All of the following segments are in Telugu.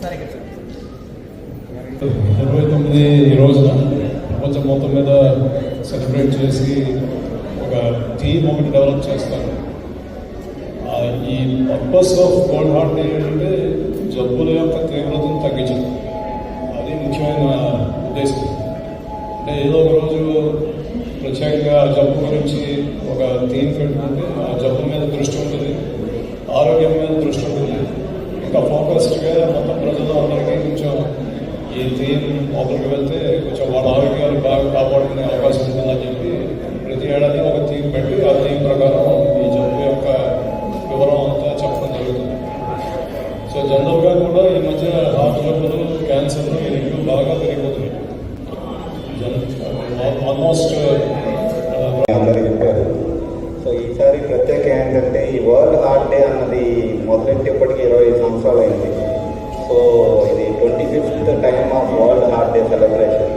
ఇరవై తొమ్మిది ఈ రోజున ప్రపంచం మొత్తం మీద సెలబ్రేట్ చేసి ఒక థీమ్ ఒకటి డెవలప్ చేస్తారు. ఆ, ఈ purpose of world heart day ఏంటంటే జబ్బుల యొక్క తీవ్రతను తగ్గించడం. అది ముఖ్యమైన ఉద్దేశం. అంటే ఏదో ఒక రోజు ప్రత్యేకంగా ఆ జబ్బు గురించి ఒక థీమ్ పెట్టుకుంటే ఆ జబ్బు మీద దృష్టి ఉంటుంది. ఆరోగ్యం మీద ఇంకా ఫోకస్డ్గా మొత్తం ప్రజలు అందరికీ కొంచెం ఈ థీమ్ మొదలుకు వెళ్తే కొంచెం వాళ్ళ ఆరోగ్యాలు బాగా కాపాడుకునే అవకాశం ఉంటుందని చెప్పి ప్రతి ఏడాది ఒక థీమ్ పెట్టి ఆ థీమ్ ప్రకారం ఈ జబ్బు యొక్క వివరం అంతా చెప్పడం జరుగుతుంది సో జనరల్గా కూడా ఈ మధ్య హార్ట్ జబ్బులు క్యాన్సర్లు ఈ రెండు బాగా పెరిగిపోతున్నాయి ఆల్మోస్ట్ అందరూ చెప్పారు సో ఈసారి ప్రత్యేక ఏంటంటే ఈ వరల్డ్ హార్ట్ డే అన్నది మొదలెట్టేప్పటికి ఇరవై సంవత్సరాలు అయింది. సో ఇది twenty fifth time of world heart day celebration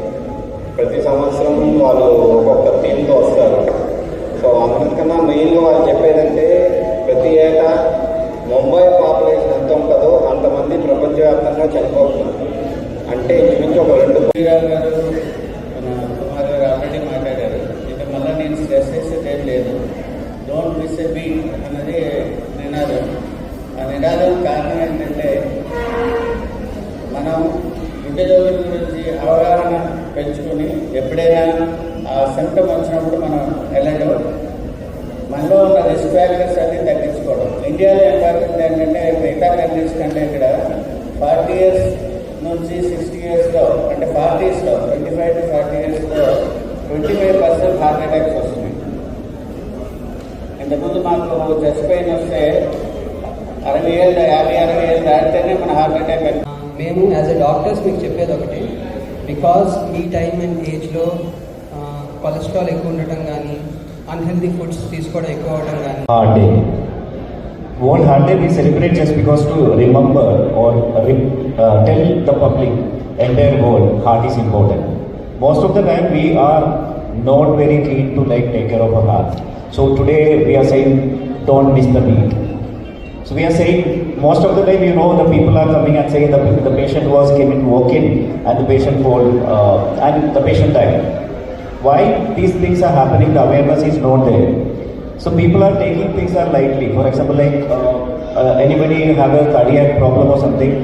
ప్రతి సంవత్సరం వాళ్ళు ఒక్కొక్క థీమ్తో వస్తారు. సో అందరికన్నా మెయిన్గా వాళ్ళు చెప్పేదంటే ప్రతి ఏటా ముంబై పాపులేషన్ ఎంత ఉంటుందో అంతమంది ప్రపంచవ్యాప్తంగా చనిపోతున్నారు. అంటే ఇంచుమించు ఒక రెండు ఆ కారణం ఏంటంటే మనం గుండె గురించి అవగాహన పెంచుకొని ఎప్పుడైనా ఆ సిమ్టమ్ వచ్చినప్పుడు మనం వెళ్ళడం మనలో ఉన్న రిస్క్ ఫ్యాక్టర్స్ అన్ని తగ్గించుకోవడం. ఇండియాలో ఎంపార్టెంట్ ఏంటంటే మిగతా కంట్రీస్ కంటే ఇక్కడ ఫార్టీ ఇయర్స్ నుంచి సిక్స్టీ ఇయర్స్లో అంటే ఫార్టీస్లో ట్వంటీ ఫైవ్ టు ఫార్టీ ఇయర్స్లో twenty five percent heart attacks వస్తున్నాయి. ఇంతకుముందు మాకు చెస్ట్ పెయిన్ వస్తే అరవై ఏళ్ళు యాభై అరవై ఏళ్ళు దాటితేనే మన హార్ట్ అటాక్ మేము యాజ్ ఎ డాక్టర్స్ మీకు చెప్పేది ఒకటి బికాస్ ఈ టైం అండ్ ఏజ్లో కొలెస్ట్రాల్ ఎక్కువ ఉండటం కానీ అన్హెల్దీ ఫుడ్స్ తీసుకోవడం ఎక్కువ అవడం కానీ Day we celebrate just because to remember or re- uh, tell the public, entire world, heart is important. Most of the time we are not very keen to like take care of our heart. So today we are saying don't miss the beat. So we are saying most of the time, you know, the people are coming and saying the, the patient was came in walk-in and the patient told uh, and the patient died. Why these things are happening? The awareness is not there. So people are taking things are lightly. For example, like uh, uh, anybody have a cardiac problem or something.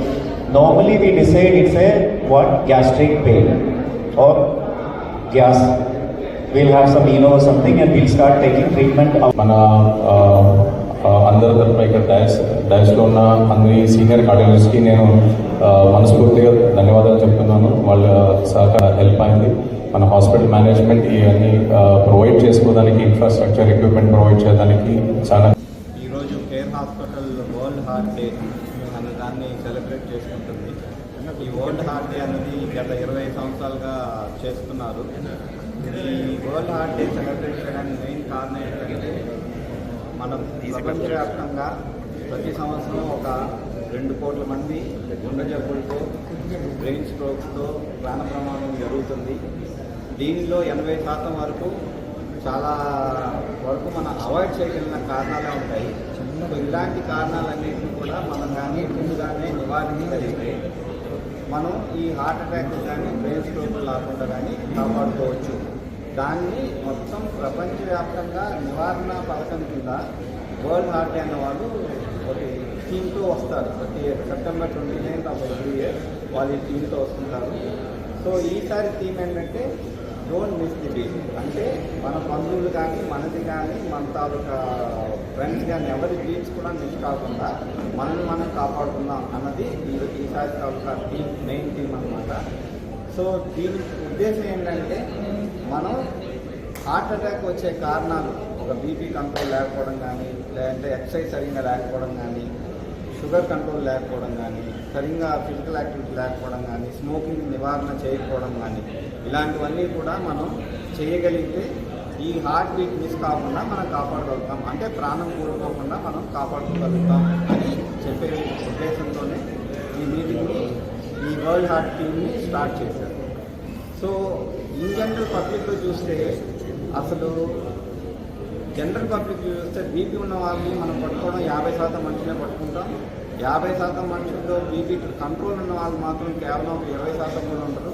Normally we decide it's a what gastric pain or gas we'll have some you know something and we'll start taking treatment. మన అందరి తరఫున ఇక్కడ డయాస్ డయాస్లో ఉన్న అన్ని సీనియర్ కార్డియాలజిస్ట్కి నేను మనస్ఫూర్తిగా ధన్యవాదాలు చెప్తున్నాను. వాళ్ళ సహకార హెల్ప్ అయింది. మన హాస్పిటల్ మేనేజ్మెంట్ ఇవన్నీ ప్రొవైడ్ చేసుకోవడానికి ఇన్ఫ్రాస్ట్రక్చర్ ఎక్విప్మెంట్ ప్రొవైడ్ చేయడానికి చాలా ఈరోజు care hospital world heart day అనే దాన్ని సెలబ్రేట్ చేసుకుంటుంది. ఈ వరల్డ్ హార్ట్ డే అనేది గత ఇరవై సంవత్సరాలుగా చేస్తున్నారు. ఈ వరల్డ్ హార్ట్ డే సెలబ్రేట్ చేయడానికి మెయిన్ కారణం ఏంటంటే మనం ప్రపంచవ్యాప్తంగా ప్రతి సంవత్సరం ఒక రెండు కోట్ల మంది గుండె జబ్బులతో బ్రెయిన్ స్ట్రోక్స్తో ప్రాణ ప్రమాదం జరుగుతుంది. దీనిలో ఎనభై శాతం వరకు చాలా వరకు మనం అవాయిడ్ చేయగలిగిన కారణాలే ఉంటాయి. సో ఇలాంటి కారణాలన్నింటినీ కూడా మనం కానీ ముందుగానే నివారించగలిగితే మనం ఈ హార్ట్ అటాక్ కానీ బ్రెయిన్ స్ట్రోక్ రాకుండా కానీ కాపాడుకోవచ్చు. దాన్ని మొత్తం ప్రపంచవ్యాప్తంగా నివారణ పథకం కింద వరల్డ్ హార్ట్ అయిన వాళ్ళు ఒకటి టీంతో వస్తారు. ప్రతి September twenty ninth of every year వాళ్ళు ఈ టీంతో వస్తుంటారు. సో ఈసారి థీమ్ ఏంటంటే డోంట్ మిస్ ది బీట్ అంటే మన బంధువులు కానీ మనది కానీ మన తాలూకా ఫ్రెండ్స్ కానీ ఎవరి బీచ్ కూడా మిస్ కాకుండా మనల్ని మనం కాపాడుకుందాం అన్నది ఈసారి తాలూకా టీం మెయిన్ టీమ్ అన్నమాట. సో దీని ఉద్దేశం ఏంటంటే మనం హార్ట్ అటాక్ వచ్చే కారణాలు ఒక బీపీ కంట్రోల్ లేకపోవడం కానీ లేదంటే ఎక్సర్సైజ్ సరిగ్గా లేకపోవడం కానీ షుగర్ కంట్రోల్ లేకపోవడం కానీ సరిగ్గా ఫిజికల్ యాక్టివిటీ లేకపోవడం కానీ స్మోకింగ్ నివారణ చేయకపోవడం కానీ ఇలాంటివన్నీ కూడా మనం చేయగలిగితే ఈ హార్ట్ బీట్ మిస్ కాకుండా మనం కాపాడగలుగుతాం. అంటే ప్రాణం కోల్పోకుండా మనం కాపాడుకోగలుగుతాం అని చెప్పే ఉద్దేశంతోనే ఈ మీటింగ్ని ఈ వరల్డ్ హార్ట్ టీమ్ని స్టార్ట్ చేశారు. సో ఇన్ జనరల్ పబ్లిక్లో చూస్తే అసలు జనరల్ పబ్లిక్ చూస్తే బీపీ ఉన్న వాళ్ళని మనం పట్టుకోవడం యాభై శాతం మంచిగా పట్టుకుంటాం. యాభై శాతం మనుషుల్లో బీపీ కంట్రోల్ ఉన్న వాళ్ళు మాత్రం కేవలం ఒక ఇరవై శాతం కూడా ఉంటారు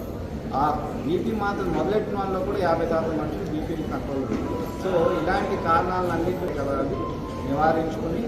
ఆ బీపీ మాత్రం మొదలెట్టిన వాళ్ళలో కూడా యాభై శాతం మనుషులు బీపీ కంట్రోల్ ఉంటుంది సో ఇలాంటి కారణాలన్నింటినీ కదా నివారించుకుని